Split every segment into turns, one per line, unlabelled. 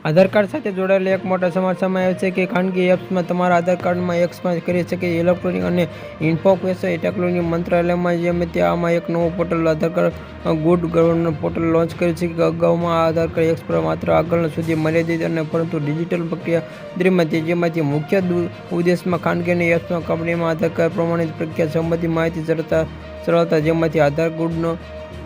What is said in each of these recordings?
આધાર card સાથે જોડાયેલા એક મોટા સમાચાર આવ્યો છે કે ખાનગી એપ્સમાં તમારા આધાર કાર્ડમાં એક્સપાન્સ કરી શકે ઇલેક્ટ્રોનિક અને ઇન્ફોર્મેશન ટેકનોલોજી મંત્રાલયમાં જેમ તે આમાં એક નવું portal Aadhaar card good governor portal launch કર્યું છે કે અગાઉમાં આ આધાર કાર્ડ એક્સ પર માત્ર આગળ સુધી મર્યાદિત અને પરંતુ ડિજિટલ પ્રક્રિયા દરમિયાન જેમાંથી મુખ્ય ઉદ્દેશમાં ખાનગી અને એપ્સમાં કંપનીમાં આધાર કાર્ડ પ્રમાણિત પ્રક્રિયા સંબંધિત માહિતી સરળતા સરળતા જેમાંથી આધાર ગુડનો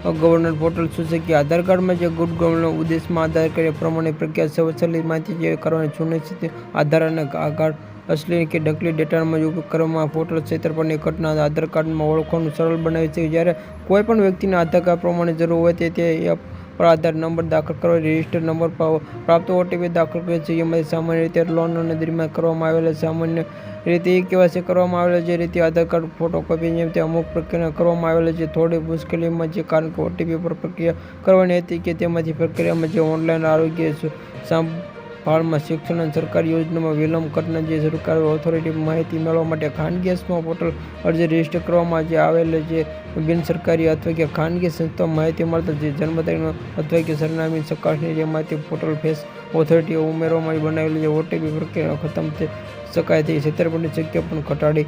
ગવર્નર પોર્ટલ છે કે આધાર કાર્ડમાં જે ગુડ ગવર્નર ઉદ્દેશમાં આધાર કાર્ડ પ્રમાણે પ્રક્રિયા સ્વચ્છલિત માહિતી જે કરવાની સુનિશ્ચિત આધાર અને કાર્ડ અસલી કે ડકલી ડેટામાં જ ઉપયોગ કરવામાં પોર્ટલ છેતરપિંડી ઘટના આધાર કાર્ડમાં ઓળખવાનું સરળ બનાવે છે. જ્યારે કોઈપણ વ્યક્તિને આધાર કાર્ડ પ્રમાણે જરૂર હોય તે પર આધાર નંબર દાખલ કરો રજિસ્ટર નંબર પર પ્રાપ્ત ઓટીપી દાખલ કરે છે એમાંથી સામાન્ય રીતે લોન અને દરમિયાન કરવામાં આવેલા સામાન્ય રીતે એ કેવાયસી કરવામાં આવેલા જે રીતે આધાર કાર્ડ ફોટોકોપી જેમ તે અમુક પ્રક્રિયા કરવામાં આવેલા છે. થોડી મુશ્કેલીમાં છે કારણ કે ઓટીપી પર પ્રક્રિયા કરવાની હતી કે તેમાંથી પ્રક્રિયામાં જે ઓનલાઈન આરોગ્ય સુ- સંભાળમાં શિક્ષણ અને સરકારી યોજનામાં વિલંબ કરનાર જે સરકારી ઓથોરિટી માહિતી મેળવવા માટે ખાનગી એપ્સમાં પોર્ટલ અરજી રજિસ્ટર કરવામાં જે આવેલ જે બિન સરકારી અથવા કે ખાનગી સંસ્થા માહિતી મળતા જે જન્મ તારીખનો અથવા કે સરનામી ચકાસણી જે માહિતી પોર્ટલ ફેસ ઓથોરિટીએ ઉમેરવામાં બનાવેલી છે. ઓટીપી પ્રક્રિયા ખતમ થઈ શકાય તે છેતરપિંડી શક્ય પણ ઘટાડી